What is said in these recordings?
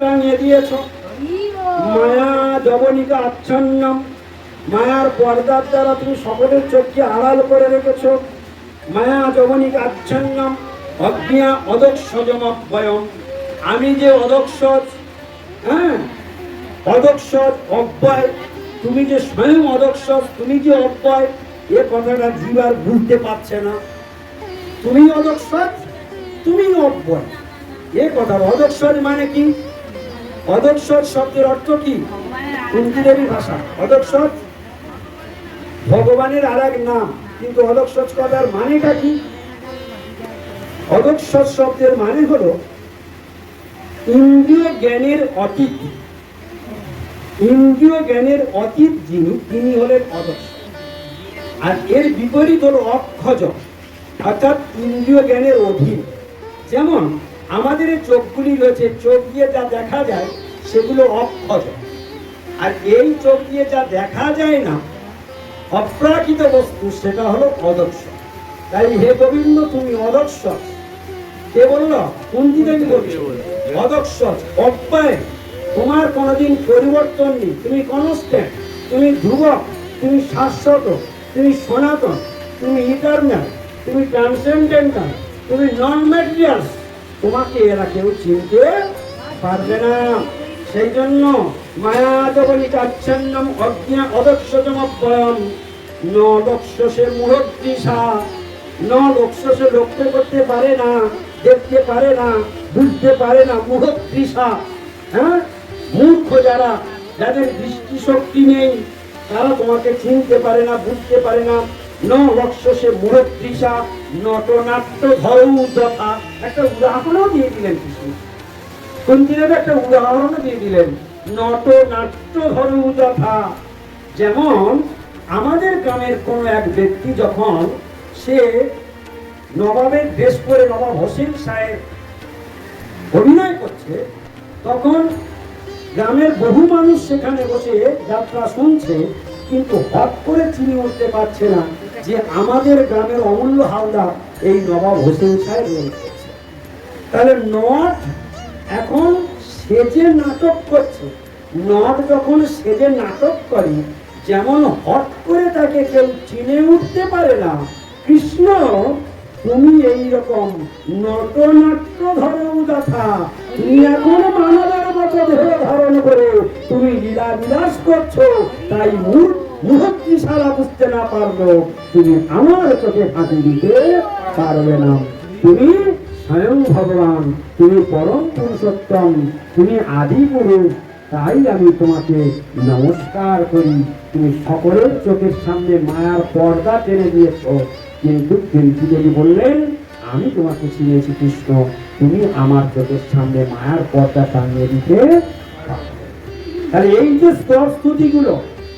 টাঙিয়ে দিয়েছ। মায়া জবনিকা আচ্ছন্নম। মায়ার পর্দার দ্বারা তুমি সকলের চোখকে আড়াল করে রেখেছ। মায়া জবনিকা আচ্ছন্নম, অজ্ঞা অদক্ষজমব্যয়ম আমি যে অদক্ষজ হ্যাঁ অদক্ষজ, অব্যয়, তুমি যে স্বয়ং অদক্ষজ, তুমি যে অব্যয়, এ কথাটা জীবার বুঝতে পারছে না। তুমি অদক্ষজ, তুমি অব্যয়। এ কথা অদক্ষজ মানে কি? অদক্ষর শব্দের অর্থ কি? কুন্তি দেবী ভাষা। অদক্ষর ভগবানের আর এক নাম। কিন্তু অদক্ষর কথার মানেটা কি? অদক্ষর শব্দের মানে হলো ইন্দ্রিয় জ্ঞানের অতীত। ইন্দ্রিয় জ্ঞানের অতীত যিনি, তিনি হলেন অদক্ষ আর এর বিপরীত হলো অক্ষজ, অর্থাৎ ইন্দ্রিয় জ্ঞানের অধীন। যেমন আমাদের চোখগুলি রয়েছে, চোখ দিয়ে যা দেখা যায় সেগুলো অক্ষজ আর এই চোখ দিয়ে যা দেখা যায় না, অপ্রাকৃত বস্তু, সেটা হলো অদক্ষ। তাই হে গোবিন্দ, তুমি অদক্ষ। কে বলল? কুন্তি দেবী বলছো, অদক্ষ অব্যয় তোমার কোনোদিন পরিবর্তন নেই। তুমি কনস্ট্যান্ট তুমি ধ্রুবক, তুমি শাশ্বত, তুমি সনাতন, তুমি ইটারনাল, তুমি ট্রান্সেন্ডেন্টাল, তুমি নন ম্যাটেরিয়ালস তোমাকে এরা কেউ চিনতে পারবে না। সেই জন্য মায়া জগনি কাচ্ছন্নম অজ্ঞা অদক্ষজমব্যয়ম ন দক্ষ সে ন দক্ষ সে লক্ষ্য করতে পারে না, দেখতে পারে না, বুঝতে পারে না মূঢ়দৃশা হ্যাঁ? মূর্খ যারা, যাদের দৃষ্টিশক্তি নেই, তারা তোমাকে চিনতে পারে না, বুঝতে পারে না। ন লক্ষ সে নটনাট্য ধরৌ যথা। একটা উদাহরণও দিয়ে দিলেন কৃষ্ণ। কুন্তিদেব একটা উদাহরণও দিয়ে দিলেন। নট নাট্য ধরৌ যথা। যেমন, আমাদের গ্রামের কোনো এক ব্যক্তি যখন সে নবাবের ড্রেস পরে নবাব হোসেন সাহেব অভিনয় করছে, তখন গ্রামের বহু মানুষ সেখানে বসে যাত্রা শুনছে, কিন্তু হট করে চিনি উঠতে পারছে না যে আমাদের গ্রামের অমূল্য হালদার এই নবাব হোসেন সাহেব তাহলে নট এখন সেজে নাটক করছে। নট যখন সেজে নাটক করে, যেমন হট করে তাকে কেউ চিনে উঠতে পারে না, কৃষ্ণ তুমি এই রকম নটনাট্য ধরেও যথা তুমি এখন মানবের মতো দেহ ধারণ করে তুমি লীলা বিলাস করছ, তাই মুহূর্তি সারা বুঝতে না পারল তুমি আমার চোখে হাতে দিতে পারবে না। তুমি স্বয়ং ভগবান, তুমি পরম পুরুষোত্তম, তুমি আদি পুরুষ তাই আমি তোমাকে নমস্কার করি। তুমি সকলের চোখের সামনে মায়ার পর্দা টেনে দিয়েছ। কিন্তু কিন্তু দেবী বললেন, আমি তোমাকে চিনেছি কৃষ্ণ তুমি আমার চোখের সামনে মায়ার পর্দা টাঙিয়ে দিতে তাহলে এই যে স্তর স্তুতিগুলো,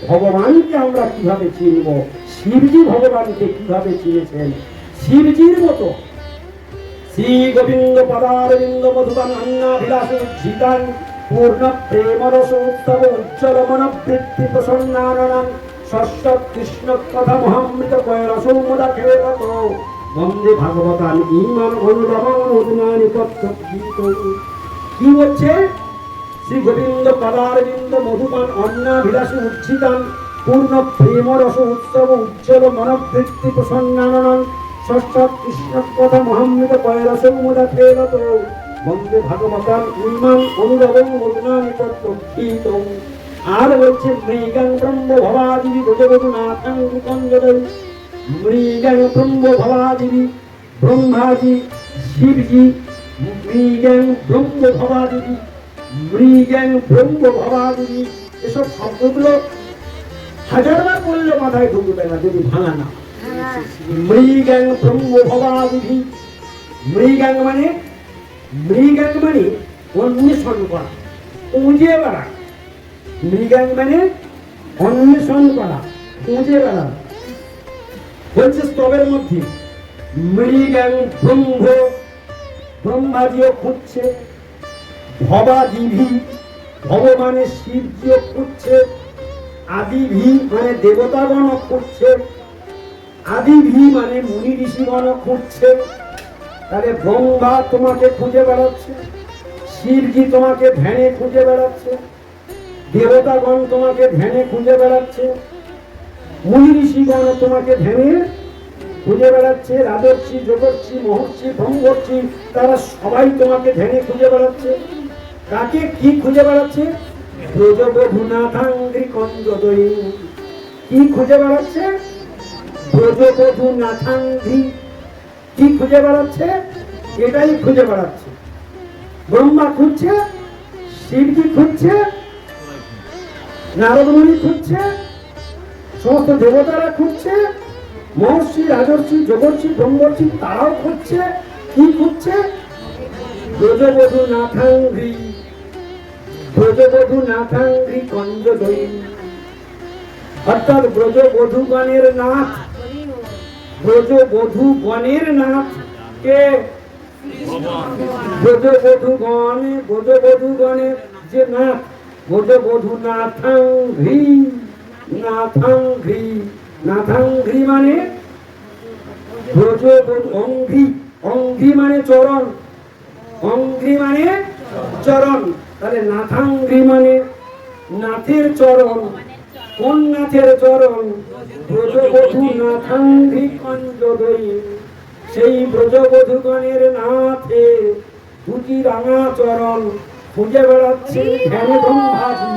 ভগবানকে আমরা কীভাবে চিনব, শিবজি ভগবানকে কীভাবে চিনেছেন, শিবজির মতো শ্রী গোবিন্দ পদারবিন্দ মধুবান অন্নাভিলাষ উজ্জিতান পূর্ণ প্রেম রস উৎসব উজ্জ্বল মনবৃত্তি প্রসন্নাননাম ষষ্ঠ কৃষ্ণ কথা মহামৃত কয়রস মুদা খেলত বন্দে ভাগবতান ইমান অনুরমণ উদনানি তত্ত্ব কি হচ্ছে? শ্রী গোবিন্দ পদারবিন্দ মধুপান অন্নাভিলাষ উজ্জিতান পূর্ণ প্রেম রস উৎসব উজ্জ্বল মনবৃত্তি প্রসন্নাননন ষষ্ঠ কৃষ্ণ কথা মহামৃত কয়রস মুদা খেলত বন্দে ভাগবতান ইমান অনুরবং মুদনানি তত্ত্ব আর বলছে মৃগাং ব্রহ্ম ভবাদিবি গজগজনাথং বিকঞ্জদৈ মৃগাং ব্রহ্ম ভবাদিবি ব্রহ্মাজি শিবজি মৃগাং ব্রহ্ম ভবাদিবি মৃগাং ব্রহ্ম ভবাদিবি এসব শব্দগুলো হাজারবার বললে মাথায় ঢুকবে না, যদি ভাঙা না। মৃগাং ব্রহ্ম ভবাদিবি মৃগাং মানে মৃগাং মানে অন্বেষণ করা, খুঁজে বেড়া। মৃগাং মানে অন্বেষণ করা, খুঁজে বেড়া। বলছে স্তবের মধ্যে ব্রহ্ম ব্রহ্মাজিও খুঁজছে, ভবাদিভি ভব মানে শিবজিও খুঁজছে, আদিভি মানে দেবতাগণ খুঁজছে। আদিভি মানে মুনি ঋষিগণ খুঁজছে তাহলে ব্রহ্মা তোমাকে খুঁজে বেড়াচ্ছে, শিবজি তোমাকে ধ্যানে খুঁজে বেড়াচ্ছে, দেবতাগণ তোমাকে ধ্যানে খুঁজে বেড়াচ্ছে, মুনি ঋষিগণ তোমাকে ধ্যানে খুঁজে বেড়াচ্ছে, রাজর্ষি, যোগর্ষি, মহর্ষি ভঙ্গর্ষি তারা সবাই তোমাকে ধ্যানে খুঁজে বেড়াচ্ছে। কাকে কি খুঁজে বেড়াচ্ছে? ব্রজবধূনাথাঙ্গি কঞ্জদয়ী কি খুঁজে বেড়াচ্ছে? ব্রজবধূ কি খুঁজে বেড়াচ্ছে? এটাই খুঁজে বেড়াচ্ছে। ব্রহ্মা খুঁজছে, শিবজি খুঁজছে, নারদমণি খুঁজছে, সমস্ত দেবতারা খুঁজছে, মহর্ষি, রাজর্ষি, যোগর্ষি ব্রহ্মর্ষি তারাও খুঁজছে। কি খুঁজছে? ব্রজবধূ নাথাঙ্গি ব্রজবধূ নাথাঙ্গি কঞ্জদয়ী। অর্থাৎ ব্রজবধূগণের নাথ ব্রজবধূ গণের নাথ। কে? ব্রজবধূগণ ব্রজবধূগণের যে নাথ। ব্রজবধূ নাথাঙ্ঘ্রি নাথাঙ্ঘ্রি নাথাঙ্ঘ্রি মানে? ব্রজবধূ অঙ্ঘ্রি। অঙ্ঘ্রি মানে চরণ। অঙ্ঘ্রি মানে চরণ। তাহলে নাথাঙ্ঘ্রি মানে নাথের চরণ। কোন নাথের চরণ ব্রজবধূ নাথাঙ্ঘ্রি কঞ্জদয়ী সেই ব্রজবধূগণের নাথে দুটি রাঙা চরণ, খুঁজে বেড়াচ্ছেন ধ্যানে ব্রহ্মাজি,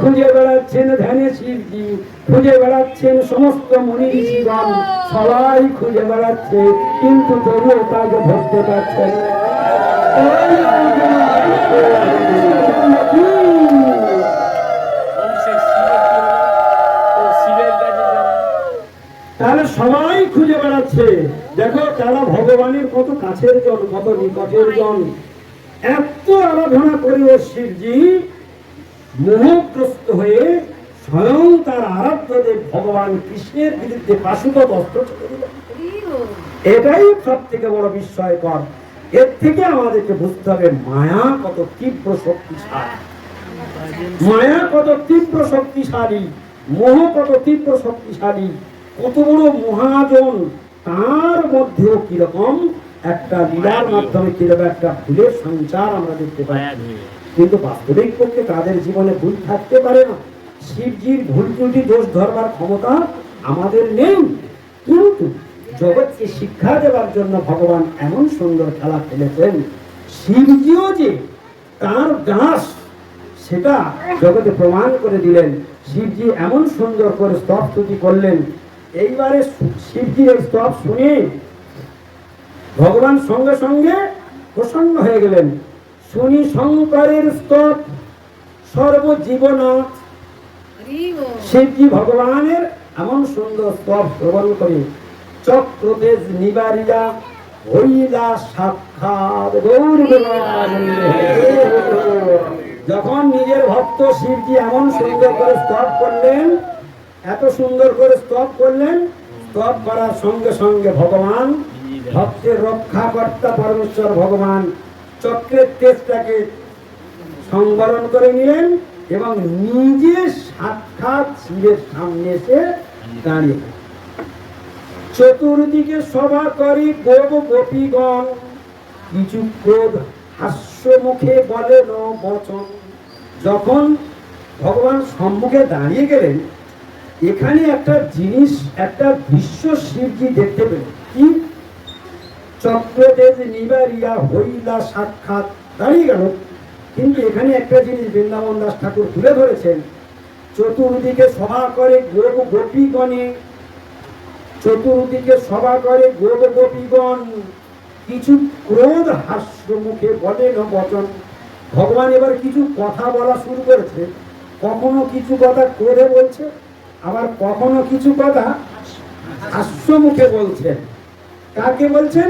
খুঁজে বেড়াচ্ছেন ধ্যানে শিবজি, খুঁজে বেড়াচ্ছেন সমস্ত মুনি ঋষিগণ সবাই খুঁজে বেড়াচ্ছে, কিন্তু তবুও তাকে ধরতে পারছেন বেড়াচ্ছে দেখো তারা ভগবানের কত কাছের জন কত নিকটের জন। এত আরাধনা করে ও শিবজি মোহগ্রস্ত হয়ে স্বয়ং তার আরাধ্য দেব ভগবান কৃষ্ণের বিরুদ্ধে পাশুত অস্ত্র এটাই সব থেকে বড় বিস্ময়কর। এর থেকে আমাদেরকে বুঝতে হবে মায়া কত তীব্র শক্তিশালী। মায়া কত তীব্র শক্তিশালী মোহ কত তীব্র শক্তিশালী কত বড় মহাজন। তার মধ্যেও কীরকম? একটা লীলার মাধ্যমে কীরকম একটা ভুলের সঞ্চার আমরা দেখতে পাই। কিন্তু বাস্তবিক পক্ষে তাদের জীবনে ভুল থাকতে পারে না। শিবজির ভুল ত্রুটি দোষ ধরবার ক্ষমতা আমাদের নেই। কিন্তু জগৎকে শিক্ষা দেওয়ার জন্য ভগবান এমন সুন্দর খেলা খেলেছেন। শিবজিও যে তার দাস সেটা জগতে প্রমাণ করে দিলেন। শিবজি এমন সুন্দর করে স্তব স্তুতি করলেন এইবারে শিবজির এই স্তব শুনে ভগবান সঙ্গে সঙ্গে প্রসন্ন হয়ে গেলেন। শুনি শঙ্করের স্তব সর্বজীবনাথ। শিবজি ভগবানের এমন সুন্দর স্তব শ্রবণ করে চক্রদেশ নিবারিয়া হইলা সাক্ষাৎ গৌর যখন নিজের ভক্ত শিবজি এমন সুন্দর করে স্তব করলেন এত সুন্দর করে স্তব করলেন, স্তব করার সঙ্গে সঙ্গে ভগবান ভক্তের রক্ষাকর্তা পরমেশ্বর ভগবান চক্রের তেজটাকে সংবরণ করে নিলেন এবং নিজে সাক্ষাৎ শিবের সামনে এসে দাঁড়িয়ে। চতুর্দিকে সভা করে গোপ গোপীগণ কিছু ক্রোধ হাস্য মুখে বলেন বচন যখন ভগবান সম্মুখে দাঁড়িয়ে গেলেন এখানে একটা জিনিস, একটা দৃশ্য শিবজি দেখতে পেলেন কি? চক্রদেশ নিবারিয়া হইলা সাক্ষাৎ দাঁড়িয়ে গেল। কিন্তু এখানে একটা জিনিস বৃন্দাবন দাস ঠাকুর তুলে ধরেছেন। চতুর্দিকে সভা করে গোপ গোপীগণে। চতুর্দিকে সভা করে গোপ গোপীগণ। কিছু ক্রোধ হাস্য মুখে বলেন বচন। ভগবান এবার কিছু কথা বলা শুরু করেছে। কখনো কিছু কথা ক্রোধে বলছে? আবার কখনো কিছু কথা হাস্য মুখে বলছেন। কাকে বলছেন?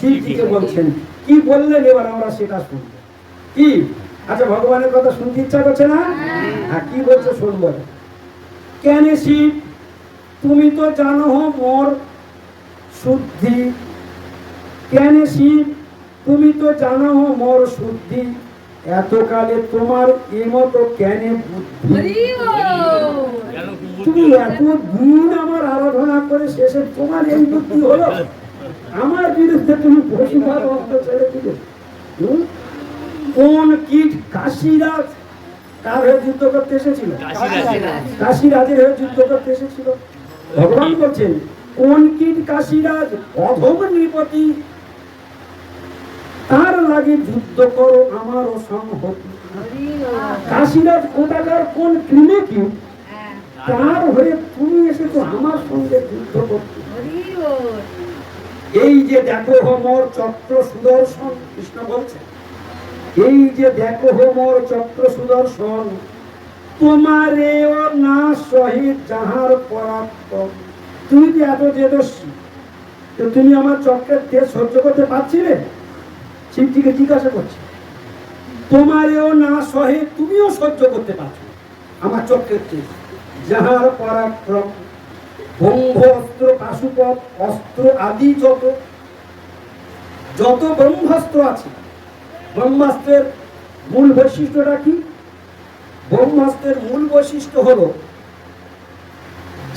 শিবজিকে বলছেন। কি বললেন এবার আমরা সেটা শুনব। কি? আচ্ছা ভগবানের কথা শুনতে ইচ্ছা করছে না? আর কি বলছে শুনব। কেন শিব? তুমি তো জানো হো মোর শুদ্ধি। কেন শিব? তুমি তো জানো হো মোর শুদ্ধি। এতকালে তোমার এমতো কেন বুদ্ধি কেন তুমি এত দিন আমার আরাধনা করে শেষে তোমার এই বুদ্ধি হলো? আমার বিরুদ্ধে তুমি পশুভাব অস্ত্র ছেড়ে দিলে। কোন কীট কাশিরাজ কার হয়ে যুদ্ধ করতে এসেছিল? কাশিরাজের হয়ে যুদ্ধ করতে এসেছিল। ভগবান বলছেন কোন কীট কাশিরাজ অধম নৃপতি তার লাগে যুদ্ধ করো আমার সংহতি কাশিরাজ কোটাকার কোন ক্রিমে কি তার হয়ে তুমি এসেছ আমার সঙ্গে যুদ্ধ করতে। এই যে দেখো হোমর চক্র সুদর্শন, কৃষ্ণ বলছে, এই যে দেখো হোমর চক্র সুদর্শন তোমারেও না সহিত যাহার পরাক্রম। তুমি যে এত তেজস্বী তো তুমি আমার চক্রের তেজ সহ্য করতে পারছিলে? শিবজিকে জিজ্ঞাসা করছে, তোমারেও না সহে তুমিও সহ্য করতে পারছ? আমার চক্রের তেজ যাহার পরাক্রম, ব্রহ্ম, অস্ত্র পাশুপথ অস্ত্র আদি যত যত ব্রহ্মাস্ত্র আছে, ব্রহ্মাস্ত্রের মূল বৈশিষ্ট্যটা কি? ব্রহ্মাস্ত্রের মূল বৈশিষ্ট্য হলো,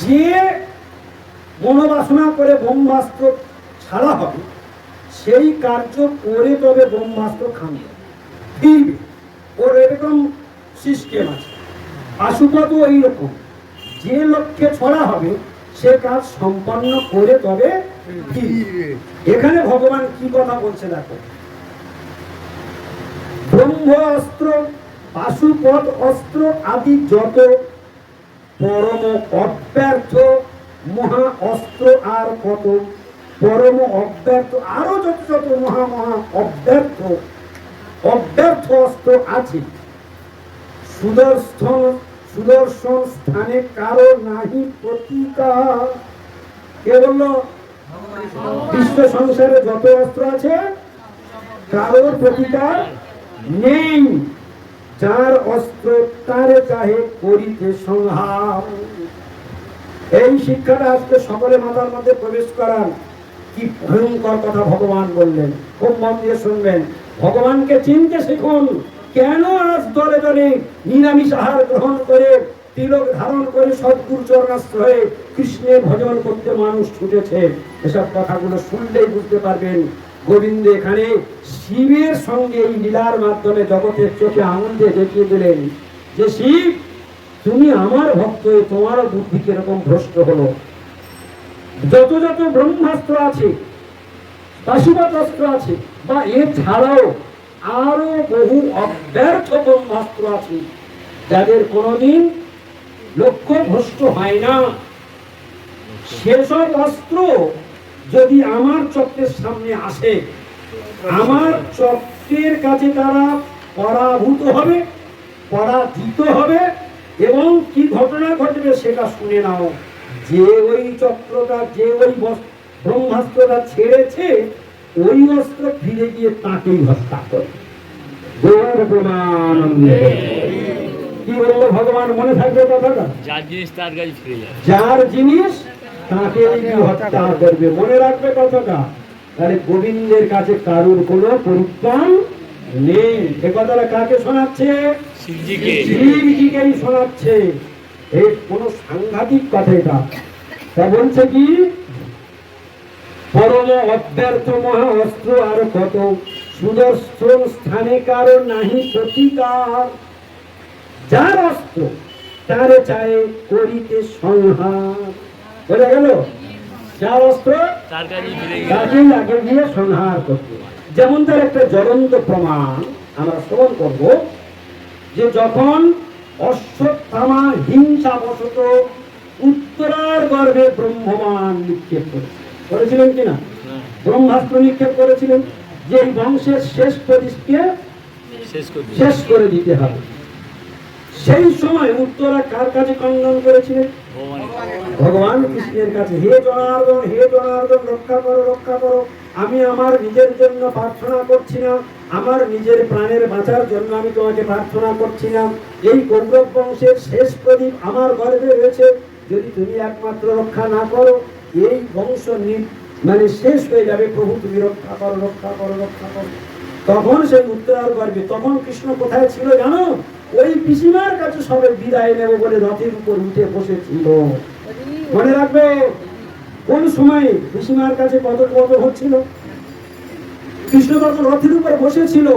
যে মনোবাসনা করে ব্রহ্মাস্ত্র ছাড়া হবে সেই কার্য করে তবে ব্রহ্মাস্ত্র খাবে ফিরবে ওর এরকম সিস্টেম আছে। পাশুপথও এইরকম। যে লক্ষ্যে ছড়া হবে, সে কাজ সম্পন্ন করে তবে এখানে ভগবান কি কথা বলছে দেখো। ব্রহ্ম অস্ত্র পাশুপথ অস্ত্র আদি যত পরম অব্যর্থ মহা অস্ত্র আর কত পরম অব্যর্থ, আরও যত যত মহা মহা অব্যর্থ অব্যর্থ অস্ত্র আছে। সুদর্শন সুদর্শন স্থানে কারও নাহি প্রতিকার কে বলল বিশ্ব সংসারে যত অস্ত্র আছে, কারোর প্রতিকার নেই। যার অস্ত্র তারে চাহে করিতে সংহার। এই শিক্ষাটা আজকে সকলে মাথার মধ্যে প্রবেশ করান কি ভয়ঙ্কর কথা ভগবান বললেন। খুব মন দিয়ে শুনবেন। ভগবানকে চিনতে শিখুন, কেন আজ দলে দলে নিরামিষ আহার গ্রহণ করে তিলক ধারণ করে সদ্গুরু চরণাশ্রয়ে কৃষ্ণের ভজন করতে মানুষ ছুটেছে? এসব কথাগুলো শুনলেই বুঝতে পারবেন। গোবিন্দ এখানে শিবের সঙ্গে এই লীলার মাধ্যমে জগতের চোখে আনন্দ দেখিয়ে দিলেন যে, শিব, তুমি আমার ভক্ত হয়ে তোমারও বুদ্ধি কীরকম ভ্রষ্ট হলো? যত যত ব্রহ্মাস্ত্র আছে পাশুপাত অস্ত্র আছে, বা এছাড়াও আরও বহু অব্যর্থ ব্রহ্মাস্ত্র আছে, যাদের কোনোদিন লক্ষ্য ভ্রষ্ট হয় না। সেসব অস্ত্র যদি আমার চক্রের সামনে আসে, আমার চক্রের কাছে তারা পরাভূত হবে, পরাজিত হবে, এবং কি ঘটনা ঘটবে সেটা শুনে নাও। যে ওই চক্রটা যে ওই ব্রহ্মাস্ত্রটা ছেড়েছে ওই অস্ত্র ফিরে গিয়ে তাকেই হত্যা করে। কি বলল ভগবান? মনে থাকবে কথাটা? যার জিনিস তার কাছে ফিরে যাবে যার জিনিস তাকে হত্যা করবে। মনে রাখবে কথাটা। তাহলে গোবিন্দের কাছে কারুর কোনো পরিত্রাণ নেই। এ কথাটা কাকে শোনাচ্ছে? শিবজিকে শিবজিকেই শোনাচ্ছে। এই কোন সাংঘাতিক কথা এটা। তা বলছে কি? পরম অব্যর্থ মহা অস্ত্র আর কত সুদর্শন স্থানে কারও নাহি প্রতিকার। যার অস্ত্র তারে চায় করিতে সংহার। বোঝা গেল? যার অস্ত্র তাকে আগে গিয়ে সংহার করতে যেমন তার একটা জ্বলন্ত প্রমাণ আমরা শ্রবণ করব যে যখন অশ্বত্থামা হিংসা বশত উত্তরার গর্ভে ব্রহ্মমান নিক্ষেপ করেছে করেছিলেন কিনা? ব্রহ্মাস্ত্র নিক্ষেপ করেছিলেন। যে বংশের শেষ প্রতিষ্ঠে শেষ করে দিতে হবে। সেই সময় উত্তরা কার কাছে খণ্ডন করেছিলেন? ভগবান ভগবান কৃষ্ণের কাছে হে জনার্দন হে জনার্দন রক্ষা করো রক্ষা করো। আমি আমার নিজের জন্য প্রার্থনা করছি না। আমার নিজের প্রাণের বাঁচার জন্য আমি তোমাকে প্রার্থনা করছিলাম। এই গৌরব বংশের শেষ প্রদীপ আমার গর্ভে রয়েছে। যদি তুমি একমাত্র রক্ষা না করো এই বংশ মানে শেষ হয়ে যাবে। প্রভু তুমি রক্ষা করো রক্ষা করো রক্ষা করো। তখন সেই উত্তরার গর্বে তখন কৃষ্ণ কোথায় ছিল জানো? ওই পিসিমার কাছে সবে বিদায় নেব বলে রথের উপর উঠে বসেছিল। মনে রাখবে? কোন সময় পিসিমার কাছে কত কত হচ্ছিল? কৃষ্ণ তখন রথের উপরে বসেছিল।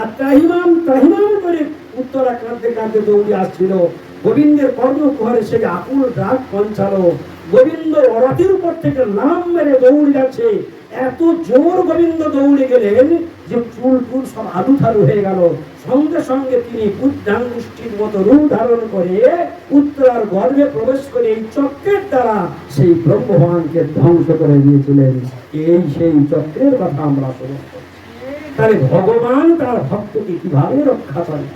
আর তাহিমাম তাহিমাম করে উত্তরা কাঁদতে কাঁদতে দৌড়ে আসছিল। গোবিন্দের কর্ণকুহারে সে আকুল ডাক পঞ্চালো। গোবিন্দ রথের উপর থেকে নাম মেরে দৌড়ে যাচ্ছে। এত জোর গোবিন্দ দৌড়ে গেলেন যে চুল টুল সব আলু থালু হয়ে গেল, সঙ্গে সঙ্গে তিনি বুদ্ধাঙ্গুষ্ঠির মতো রূপ ধারণ করে উত্তরার গর্ভে প্রবেশ করে এই চক্রের দ্বারা সেই ব্রহ্মবানকে ধ্বংস করে দিয়েছিলেন। এই সেই চক্রের কথা আমরা শুনছি তাহলে ভগবান তার ভক্তকে কীভাবে রক্ষা করে?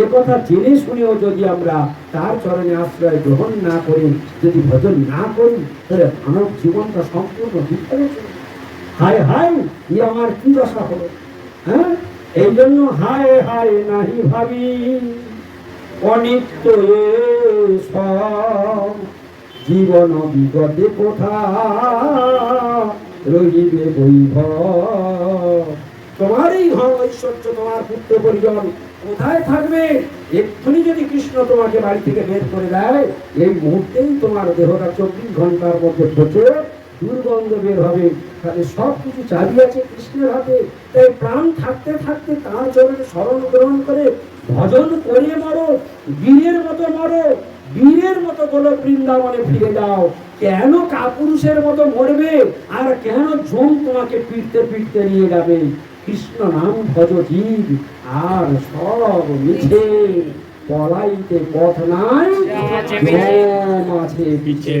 এ কথা জেনে শুনেও যদি আমরা তার চরণে আশ্রয় গ্রহণ না করি, যদি ভজন না করি, তাহলে মানব জীবনটা সম্পূর্ণ বিফলে হায় হায় ই আমার কি দশা হলো? হ্যাঁ? এই জন্য হায় হায় নাহি ভাবি অনিত্য জীবন বিগতে কোথা রহিবে বৈভব। তোমার এই ঐশ্বর্য, তোমার পুত্র পরিজন কোথায় থাকবে? এক্ষুনি যদি কৃষ্ণ তোমাকে বাড়ি থেকে বের করে দেয়, এই মুহূর্তেই তোমার দেহটা চব্বিশ ঘণ্টার মধ্যে দুর্গন্ধ বের হবে। তাহলে সব কিছু চাবি আছে কৃষ্ণের হাতে। তাই প্রাণ থাকতে থাকতে তার চরণে স্মরণ গ্রহণ করে ভজন করে মরো বীরের মতো মরো বীরের মতো বলো বৃন্দাবনে ফিরে যাও। কেন কাপুরুষের মতো মরবে? আর কেন জম তোমাকে পিটতে পিটতে নিয়ে যাবে? কৃষ্ণ নাম ভজ জীব আর সব মিছে। পলাইতে পথ নাই। আছে পিছে